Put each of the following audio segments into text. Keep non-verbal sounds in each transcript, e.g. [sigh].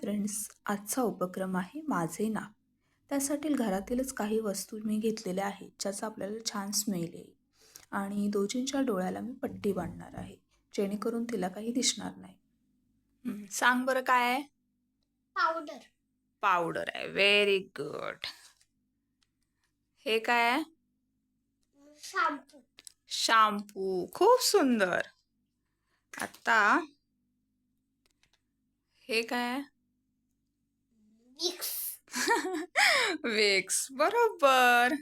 Friends आजचा उपक्रम आहे माझे नाक त्यासाठी घरातीलच काही वस्तू मी घेतलेल्या आहेत ज्याचा आपल्याला छान स्मेल येईल आणि दोजींच्या डोळ्याला मी पट्टी बांधणार आहे जेणेकरून तिला काही दिसणार नाही. सांग बरं काय आहे? पावडर पावडर आहे. व्हेरी गुड हे काय आहे? शॅम्पू शॅम्पू खूप सुंदर. आता हे काय आहे? विक्स विक्स [laughs] बरोबर.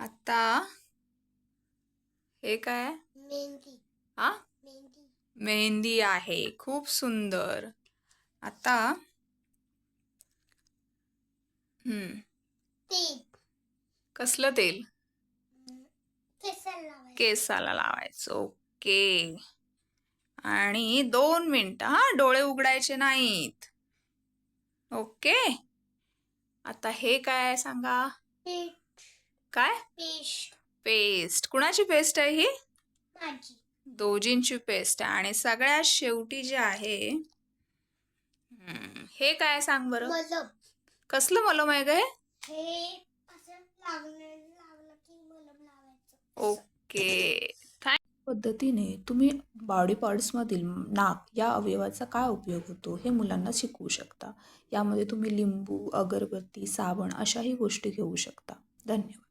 आता हे काय? मेहंदी. हा? मेहंदी. मेहंदी आहे खूप सुंदर. आता हम्म. तेल. कसलं तेल? केसाला लावायचं ओके. आणि दोन मिनिटं हा डोळे उघडायचे नाहीत. ओके. आता हे काय आहे सांगा काय? पेस्ट पेस्ट कुणाची पेस्ट आहे ही? माझी. दोजींची पेस्ट आहे आणि सगळ्यात शेवटी जे आहे हम्म, हे काय सांग बरं? मलम. कसलं मलम आहे ग हे? हे असं लागलं लागलं की मलम लावायचं. ओके. पद्धतीने तुम्ही बॉडी पार्ट्समधील नाक या अवयवाचा काय उपयोग होतो हे मुलांना शिकवू शकता. यामध्ये तुम्ही लिंबू अगरबत्ती साबण अशाही गोष्टी घेऊ शकता. धन्यवाद.